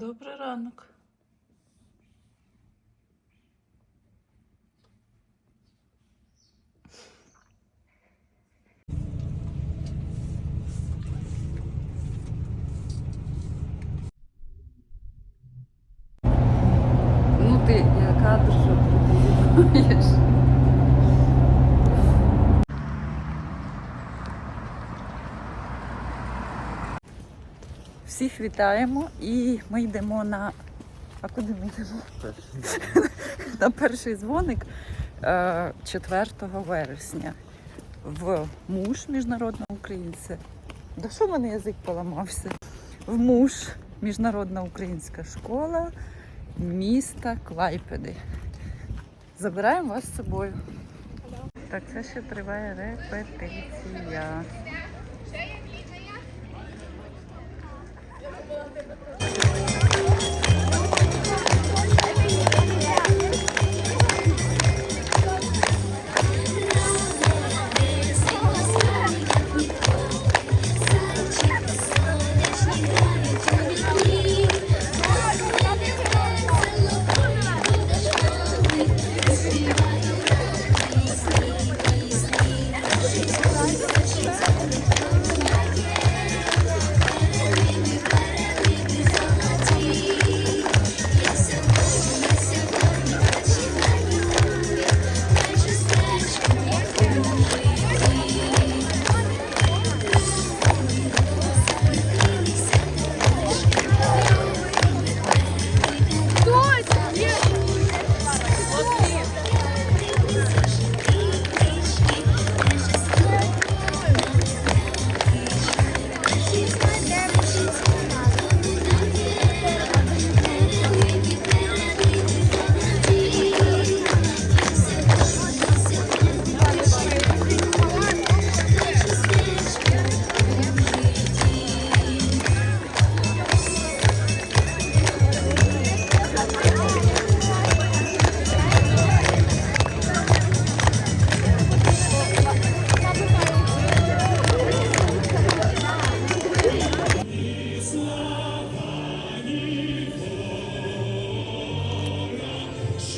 Добрий ранок. Ну ти яка ти що ти відбуваєш? Всіх вітаємо і ми йдемо на. А куди ми йдемо? на перший дзвоник е, 4 вересня в МУШ Міжнародна українця. Да що в мене язик поламався? В МУШ Міжнародна українська школа міста Клайпеди. Забираємо вас з собою. Так, це ще триває репетиція.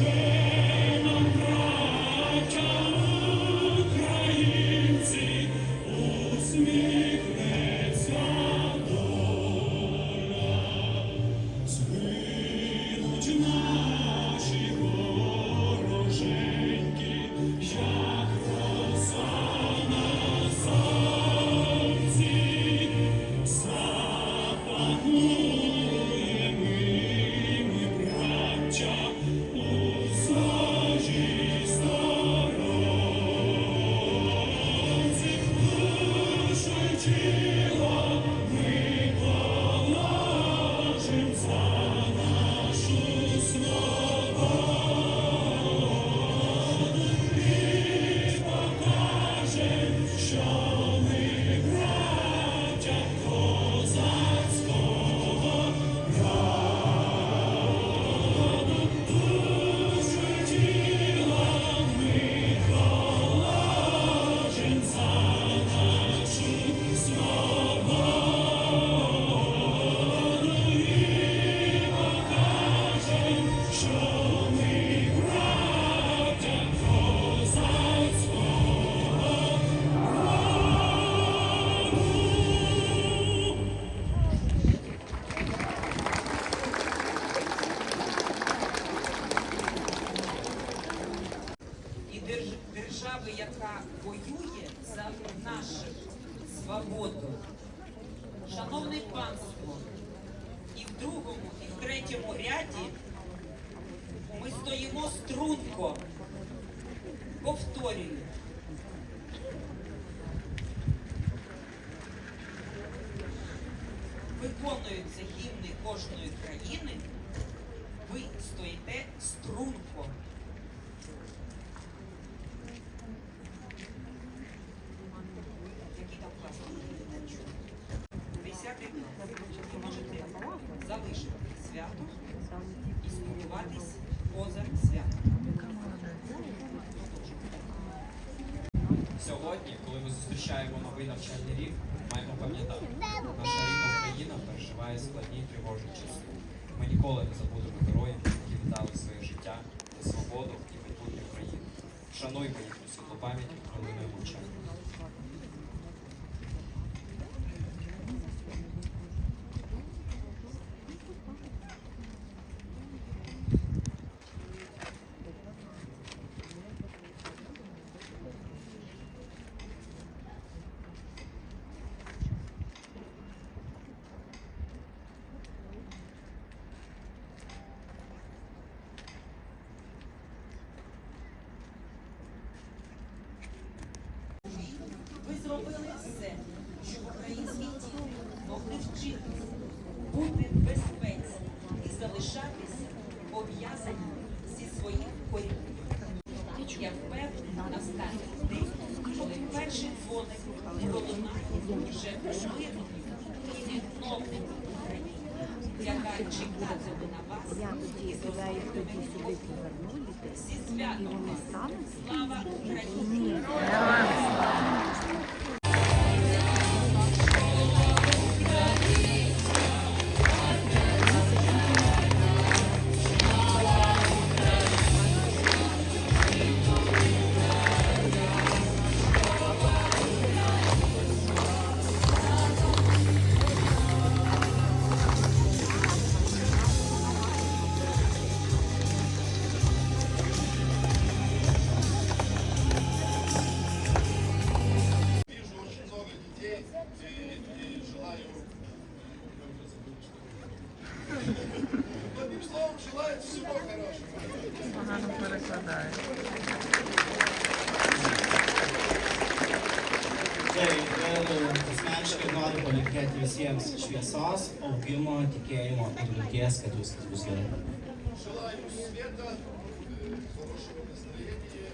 І Виконуються гімни кожної країни. Ви стоїте струнко. Зробили все, щоб українські діти могли вчитися, бути в безпеці і залишатися пов'язані зі своїм корінням. Я впевнена, настане день, коли перший дзвоник пролунає вже у мирній і відновленій Україні, яка чекатиме на вас Я тоді із я їх тоді kad viskas bus gerai. Желаю света, э, хорошего настроения.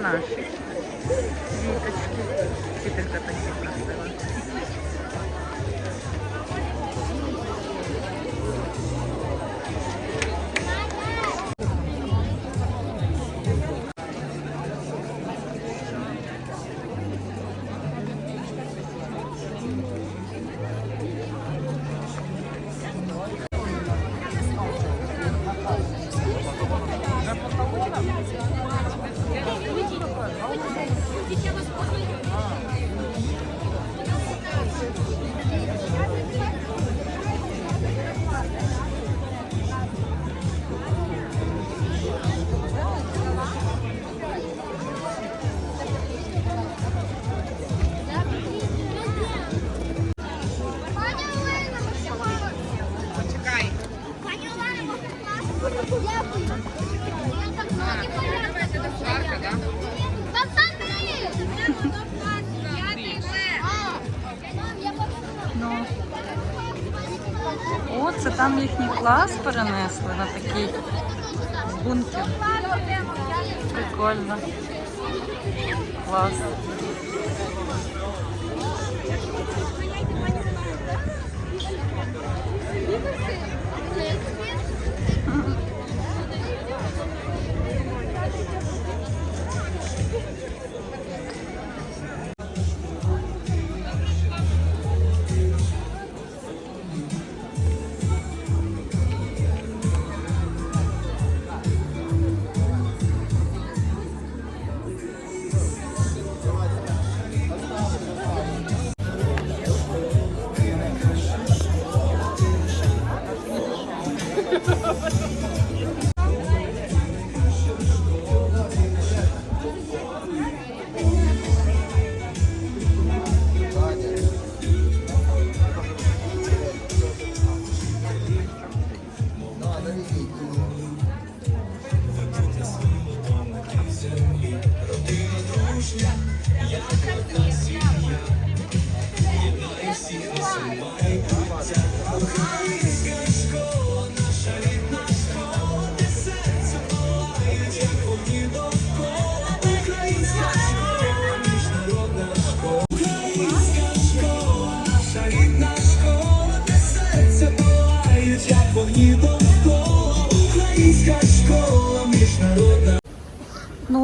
那是 Ну, О, це там їхній клас перенесли на такий бункер. Прикольно. Клас. Thank. Thank you.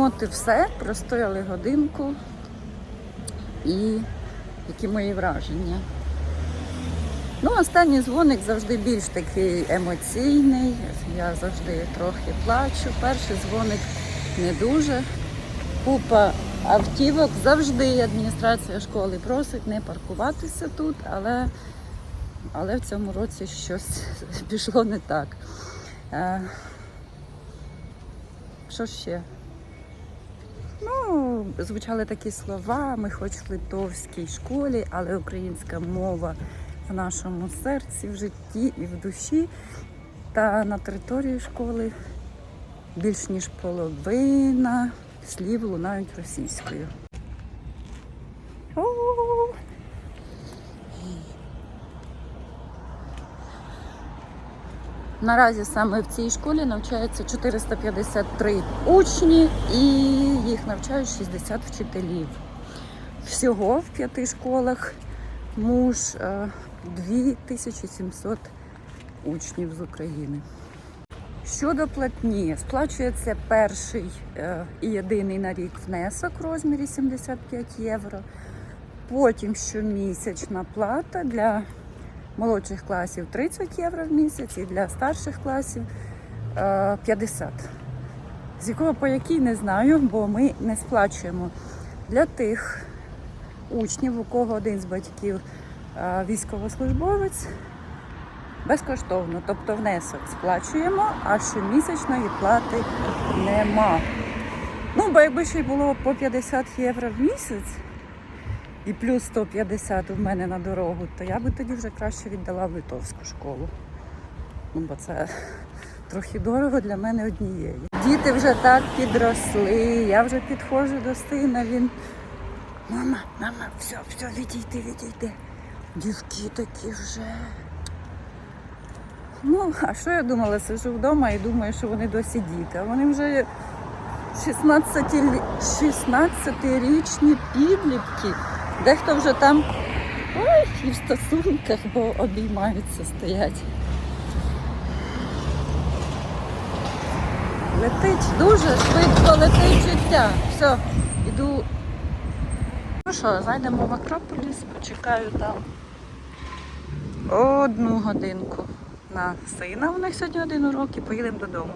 От і все. Простояли годинку. І які мої враження. Ну, останній дзвоник завжди більш такий емоційний. Я завжди трохи плачу. Перший дзвоник не дуже. Купа автівок. Завжди адміністрація школи просить не паркуватися тут, але, але в цьому році щось пішло не так. Е, що ще? Ну, звучали такі слова. Ми хоч в литовській школі, але українська мова в нашому серці, в житті і в душі. Та на території школи більш ніж половина слів лунають російською. Наразі саме в цій школі навчається 453 учні і їх навчають 60 вчителів. Всього в п'яти школах муж е, 2700 учнів з України. Щодо платні, сплачується перший е, і єдиний на рік внесок в розмірі 75 євро. Потім щомісячна плата для молодших класів 30 євро в місяць і для старших класів е, 50. З якого по якій не знаю, бо ми не сплачуємо для тих учнів, у кого один з батьків е, військовослужбовець. Безкоштовно, тобто внесок сплачуємо, а щомісячної плати нема. Ну, бо якби ще й було по 50 євро в місяць і плюс 150 у мене на дорогу, то я би тоді вже краще віддала в литовську школу. Ну, бо це трохи дорого для мене однієї. Діти вже так підросли, я вже підходжу до сина, він. Мама, мама, все, все, відійди, відійди. Дівки такі вже. Ну, а що я думала? Сижу вдома і думаю, що вони досі діти. А вони вже 16 16-річні підлітки. Дехто вже там ой, і в стосунках, бо обіймаються, стоять. Летить дуже швидко летить життя. Все, іду. Ну що, зайдемо в Акрополіс, почекаю там одну годинку на сина. У них сьогодні один урок і поїдемо додому.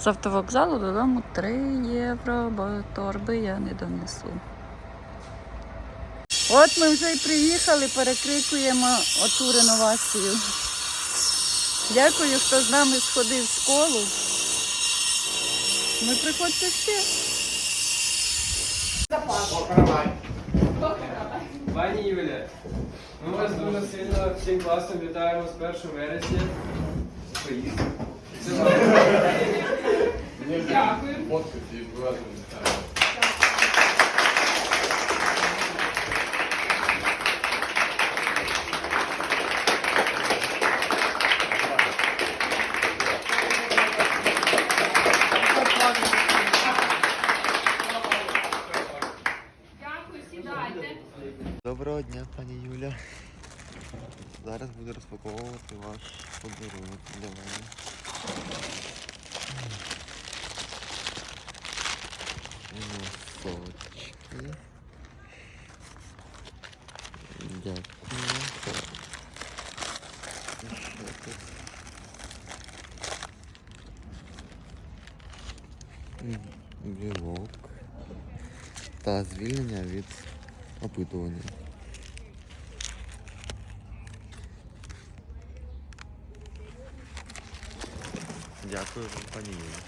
З автовокзалу додому 3 євро, бо торби я не донесу. От ми вже й приїхали, перекрикуємо оту реновацію. Дякую, хто з нами сходив в школу. Ми приходьте ще. Пані Юля, ми вас дуже сильно всім класом вітаємо з 1 вересня. Поїздку. Це вам. Дякую. Фоткати і вкладати. Дякую, сідайте. Доброго дня, пані Юля. Зараз буду розпаковувати ваш подарунок для мене. Носочки. Дякую. Що тут? Білок. Та звільнення від опитування. Дякую вам, пані Юля.